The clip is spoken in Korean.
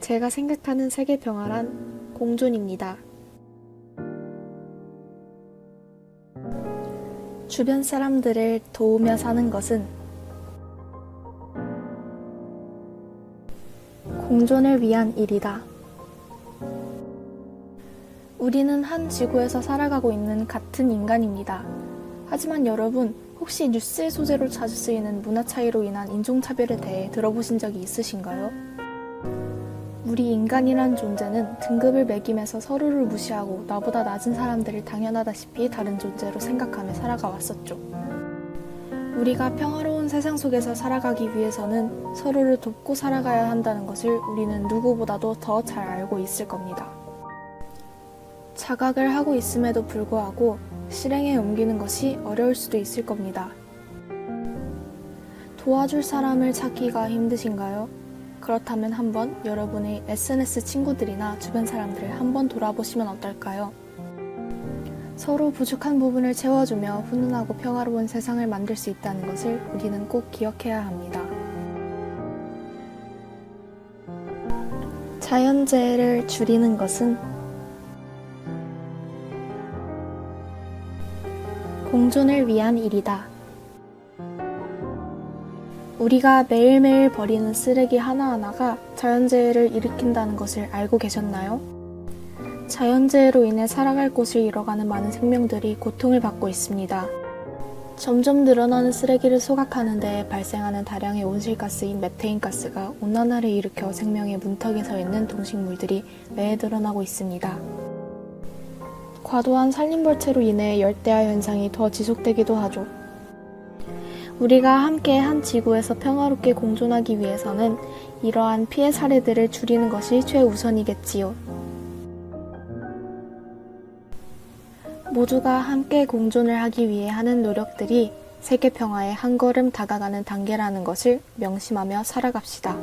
제가 생각하는 세계 평화란 공존입니다. 주변 사람들을 도우며 사는 것은 공존을 위한 일이다. 우리는 한 지구에서 살아가고 있는 같은 인간입니다. 하지만 여러분, 혹시 뉴스의 소재로 자주 쓰이는 문화 차이로 인한 인종차별에 대해 들어보신 적이 있으신가요? 우리 인간이란 존재는 등급을 매김해서 서로를 무시하고 나보다 낮은 사람들을 당연하다시피 다른 존재로 생각하며 살아가 왔었죠. 우리가 평화로운 세상 속에서 살아가기 위해서는 서로를 돕고 살아가야 한다는 것을 우리는 누구보다도 더 잘 알고 있을 겁니다. 자각을 하고 있음에도 불구하고 실행에 옮기는 것이 어려울 수도 있을 겁니다. 도와줄 사람을 찾기가 힘드신가요? 그렇다면 한번 여러분의 SNS 친구들이나 주변 사람들을 한번 돌아보시면 어떨까요? 서로 부족한 부분을 채워주며 훈훈하고 평화로운 세상을 만들 수 있다는 것을 우리는 꼭 기억해야 합니다. 자연재해를 줄이는 것은 공존을 위한 일이다. 우리가 매일매일 버리는 쓰레기 하나하나가 자연재해를 일으킨다는 것을 알고 계셨나요? 자연재해로 인해 살아갈 곳을 잃어가는 많은 생명들이 고통을 받고 있습니다. 점점 늘어나는 쓰레기를 소각하는 데 발생하는 다량의 온실가스인 메테인 가스가 온난화를 일으켜 생명의 문턱에 서 있는 동식물들이 매해 늘어나고 있습니다. 과도한 산림벌채로 인해 열대야 현상이 더 지속되기도 하죠. 우리가 함께 한 지구에서 평화롭게 공존하기 위해서는 이러한 피해 사례들을 줄이는 것이 최우선이겠지요. 모두가 함께 공존을 하기 위해 하는 노력들이 세계 평화에 한 걸음 다가가는 단계라는 것을 명심하며 살아갑시다.